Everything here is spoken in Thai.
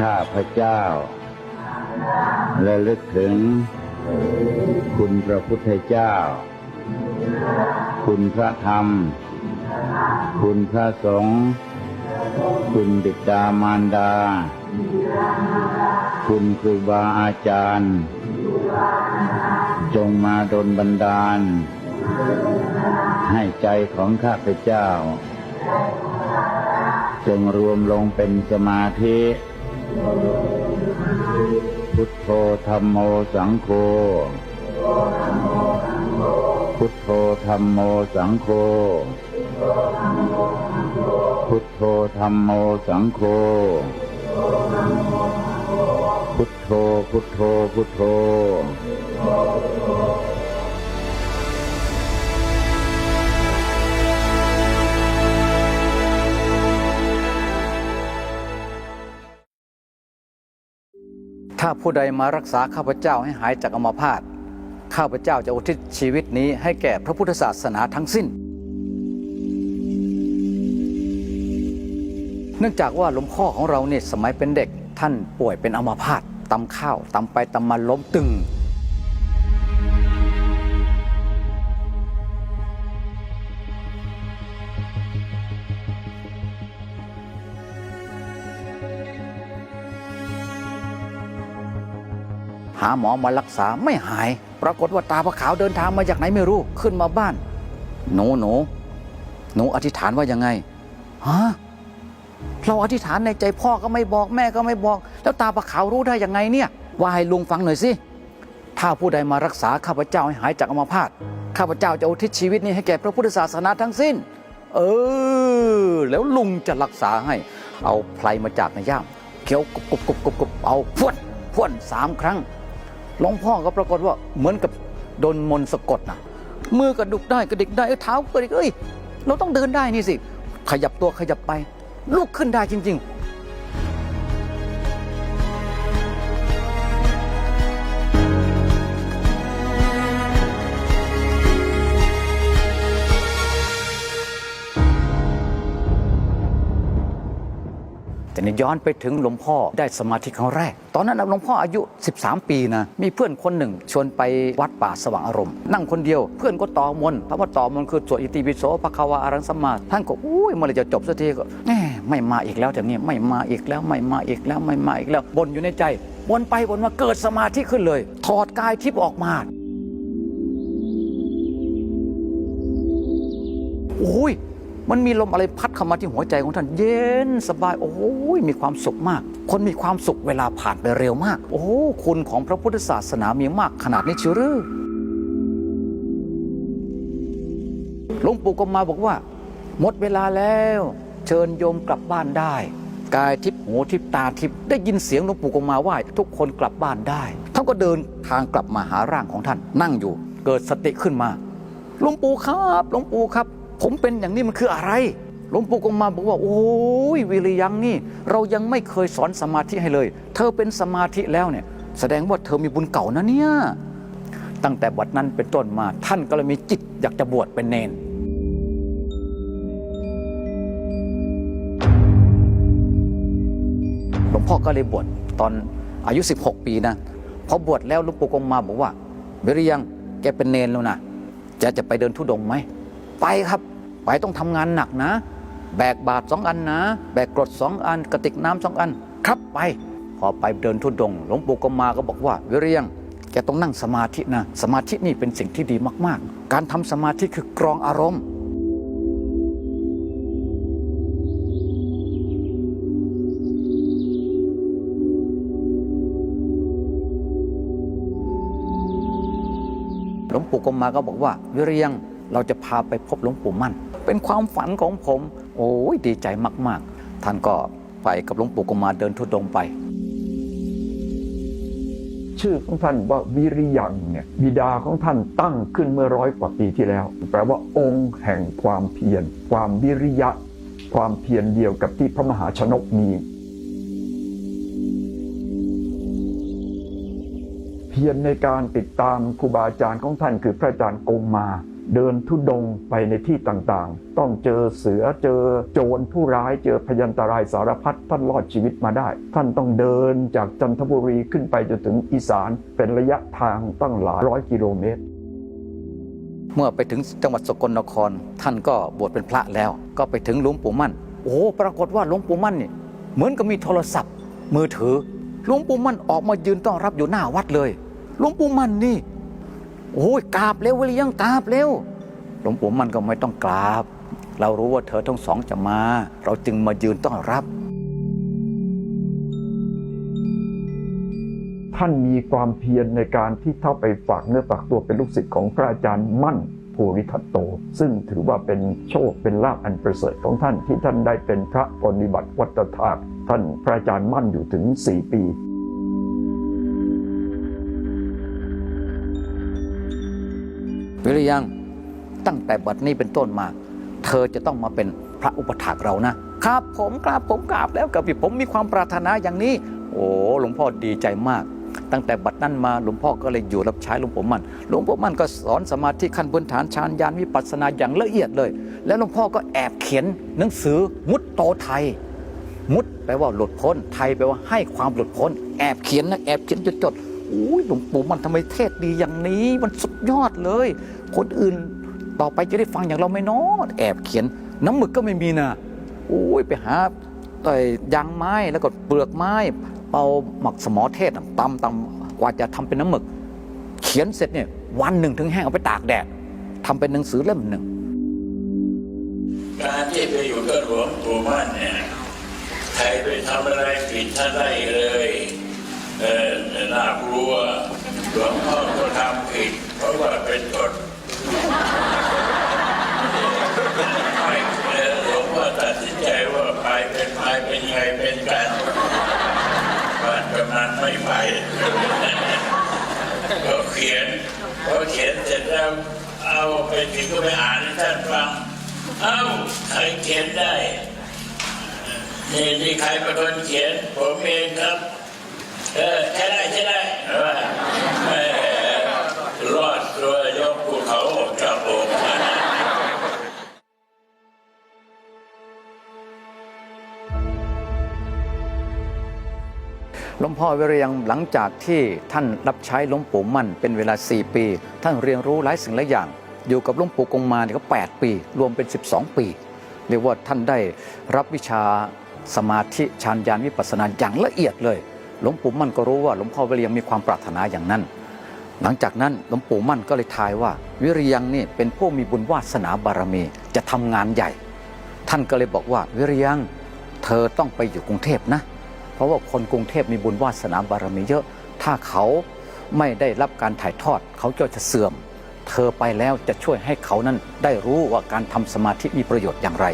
ข้าพระเจ้า และลึกถึง คุณพระพุทธเจ้า คุณพระธรรม คุณพระสงฆ์คุณบิดามารดา คุณครูบาอาจารย์ จงมาดลบันดาล ให้ใจของข้าพเจ้า จงรวมลงเป็นสมาธิ พุทโธธรรมโมสังโฆ พุทโธธรรมโมสังโฆ พุทโธธรรมโมสังโฆ พุทโธ พุทโธ พุทโธ ถ้าผู้ใดมารักษาข้าพเจ้าให้หายจากอมพาตข้าพเจ้าจะอุทิศชีวิตนี้ให้แก่พระพุทธศาสนาทั้งสิ้น เนื่องจากว่าหลวงพ่อของเราเนี่ยสมัยเป็นเด็กท่านป่วยเป็นอมพาตตำข้าวตำไปตำมาล้มตึง หาหมอมารักษาไม่หาย ปรากฏว่าตาพระขาวเดินทางมาจากไหนไม่รู้ขึ้นมาบ้าน หนูหนูหนูอธิษฐานว่ายังไงฮะเราอธิษฐานในใจพ่อก็ไม่บอกแม่ก็ไม่บอก แล้วตาพระขาวรู้ได้ยังไงเนี่ย ว่าให้ลุงฟังหน่อยสิถ้าผู้ใดมารักษาข้าพเจ้าให้หายจากอัมพาตข้าพเจ้าจะอุทิศชีวิตนี้ให้แก่พระพุทธศาสนาทั้งสิ้น เออ แล้วลุงจะรักษาให้ เอาไพลมาจากในย่ามเคี้ยวกบกบกบกบกรุบเอาพวนพวนสามครั้ง หลวงพ่อก็ปรากฏว่าเหมือนกับโดนมนต์สะกดนะมือกระดุกได้กระดิกได้เอ้ยเท้ากระดิกเอ้ยเราต้องเดินได้นี่สิ ขยับตัวขยับไปลุกขึ้นได้จริง ๆ แต่นี่ย้อนไปถึงหลวงพ่อได้สมาธิครั้งแรก ตอนนั้นหลวงพ่ออายุ 13 ปีนะมีเพื่อนคนหนึ่ง ชวนไปวัดป่าสว่างอารมณ์ นั่งคนเดียวเพื่อนก็ต่อมนเพราะว่าต่อมนคือสวดอิติปิโสภควาอารังสมาท่านก็อุ้ยเมื่อไรจะจบสักทีก็แหมไม่มาอีกแล้วแต่เนี่ยไม่มาอีกแล้วไม่มาอีกแล้วไม่มาอีกแล้วบนอยู่ในใจบนไปบนมาเกิดสมาธิขึ้นเลย ถอดกายทิพย์ออกมาโอ้ย มันมีลมอะไรพัดเข้ามาที่หัวใจของท่าน เย็นสบายโอ้ยมีความสุขมาก คนมีความสุขเวลาผ่านไปเร็วมาก โอ้คุณของพระพุทธศาสนามีมากขนาดนี้เชิวหรือหลวงปู่ก็มาบอกว่า หมดเวลาแล้ว เชิญโยมกลับบ้านได้ กายทิพย์หูทิพย์ตาทิพย์ได้ยินเสียงหลวงปู่ก็มาว่าทุกคนกลับบ้านได้ท่านก็เดินทางกลับมาหาร่างของท่าน นั่งอยู่ เกิดสติขึ้นมาหลวงปู่ครับหลวงปู่ครับ ผมเป็นอย่างนี้มันคืออะไรหลวงปู่กงมาบอกว่าโอ้ยวิริยังนี่ เรายังไม่เคยสอนสมาธิให้เลย เธอเป็นสมาธิแล้วเนี่ย แสดงว่าเธอมีบุญเก่านะเนี่ยตั้งแต่บัดนั้นเป็นต้นมาท่านก็เลยมีจิตอยากจะบวชเป็นเนนหลวงพ่อก็เลยบวชตอนอายุ 16 ปีนะพอบวชแล้วหลวงปู่กงมาบอกว่าวิริยังแกเป็นเนนแล้วนะจะจะไปเดินทุดงไหมไปครับ ไปต้องทำงานหนักนะ แบกบาทสองอันนะ แบกกรดสองอัน กระติกน้ำสองอัน ครับไป พอไปเดินทุดงหลวงปู่ก็มาก็บอกว่าวิริยังแกต้องนั่งสมาธินะ สมาธินี่เป็นสิ่งที่ดีมากๆ การทำสมาธิคือกรองอารมณ์หลวงปู่กรมมาก็บอกว่าวิริยังเราจะพาไปพบหลวงปู่มั่น เป็นความฝันของผม โอ้ยดีใจมากๆ ท่านก็ไปกับหลวงปู่กรมาเดินทุดงไป ชื่อของท่านว่าวิริยังเนี่ยบิดาของท่านตั้งขึ้นเมื่อร้อยกว่าปีที่แล้ว แปลว่าองค์แห่งความเพียรความวิริยะ ความเพียรเดียวกับที่พระมหาชนกมีเพียรในการติดตามครูบาอาจารย์ของท่านคือพระอาจารย์กงมา เดินทุดงไปในที่ต่างๆ ต้องเจอเสือเจอโจรผู้ร้ายเจอพยันตรายสารพัดท่านรอดชีวิตมาได้ ท่านต้องเดินจากจันทบุรีขึ้นไปจนถึงอีสานเป็นระยะทางตั้งหลายร้อยกิโลเมตรเมื่อไปถึงจังหวัดสกลนคร ท่านก็บวชเป็นพระแล้ว ก็ไปถึงหลวงปู่มั่น โอ้ปรากฏว่าหลวงปู่มั่นนี่เหมือนกับมีโทรศัพท์ มือถือหลวงปู่มั่นออกมายืนต้อนรับอยู่หน้าวัดเลยหลวงปู่มั่นนี่ โอ้ยกราบเร็วเวลยังกราบเร็วหลวงปู่มันก็ไม่ต้องกราบ เรารู้ว่าเธอทั้งสองจะมา เราจึงมายืนต้อนรับ ท่านมีความเพียรในการที่เข้าไปฝากเนื้อฝากตัวเป็นลูกศิษย์ของพระอาจารย์มั่นภูริทัตโต ซึ่งถือว่าเป็นโชคเป็นลาภอันประเสริฐของท่านที่ท่านได้เป็นพระปฏิบัติวัตถาท่านพระอาจารย์มั่นอยู่ถึง 4 ปี วิริยังตั้งแต่บัดนี้เป็นต้นมา เธอจะต้องมาเป็นพระอุปถากเรานะ ครับผมกราบผมกราบแล้วกับพี่ผมมีความปรารถนาอย่างนี้ โอ้หลวงพ่อดีใจมาก ตั้งแต่บัดนั้นมาหลวงพ่อก็เลยอยู่รับใช้หลวงปู่มั่นหลวงปู่มั่นก็สอนสมาธิขั้นพื้นฐานฌานญาณวิปัสสนาอย่างละเอียดเลย แล้วหลวงพ่อก็แอบเขียนหนังสือมุตโตไทย มุดแปลว่าหลุดพ้นไทยแปลว่าให้ความหลุดพ้น แอบเขียนนะแอบเขียนจดจดๆ อุ้ยหลวงปู่มันทำไมเทศดีอย่างนี้มันสุดยอดเลย คนอื่นต่อไปจะได้ฟังอย่างเราไหม่นอนแอบเขียนน้ำหมึกก็ไม่มีนะโอ้ยไปหาแต่ยางไม้แล้วก็เปลือกไม้เอาหมักสมอเทศตำตำกว่าจะทำเป็นน้ำหมึก เขียนเสร็จเนี่ยวันหนึ่งถึงแห้งเอาไปตากแดดทำเป็นหนังสือเล่มหนึ่ง การที่ไปอยู่กับหลวงปู่มั่นเนี่ยใครไปทำอะไรผิดท่านได้เลย เออน่ากลัวหลวงพ่อก็ทำผิด เพราะว่าเป็นกฎไม่เออหลวงพ่อตัดสินใจว่าไปเป็นไปเป็นไงเป็นกันบ้านกำนัน ไม่ไปก็เขียนพอเขียนเสร็จแล้วเอาไปถึงก็ไปอ่านให้ท่านฟัง เอ้าใครเขียนได้นี่นี่ใครเป็นคนเขียนผมเองครับ เออใช่ได้ใช่ได้ หลวงพ่อวิริยังหลังจากที่ท่านรับใช้หลวงปู่มั่นเป็นเวลา 4 ปี ท่านเรียนรู้หลายสิ่งหลายอย่าง อยู่กับหลวงปู่กงมาเนี่ยก็ 8 ปี รวมเป็น 12 ปี เรียกว่าท่านได้รับวิชาสมาธิฌานญาณวิปัสสนาอย่างละเอียดเลย หลวงปู่มั่นก็รู้ว่าหลวงพ่อวิริยังมีความปรารถนาอย่างนั้น หลังจากนั้นหลวงปู่มั่นก็เลยทายว่า วิริยังนี่เป็นผู้มีบุญวาสนาบารมีจะทำงานใหญ่ ท่านก็เลยบอกว่าวิริยังเธอต้องไปอยู่กรุงเทพนะ เพราะว่าคนกรุงเทพมีบุญวาสนาบารมีเยอะ ถ้าเขาไม่ได้รับการถ่ายทอด เขาก็จะเสื่อม เธอไปแล้วจะช่วยให้เขานั้นได้รู้ว่าการทำสมาธิมีประโยชน์อย่างไร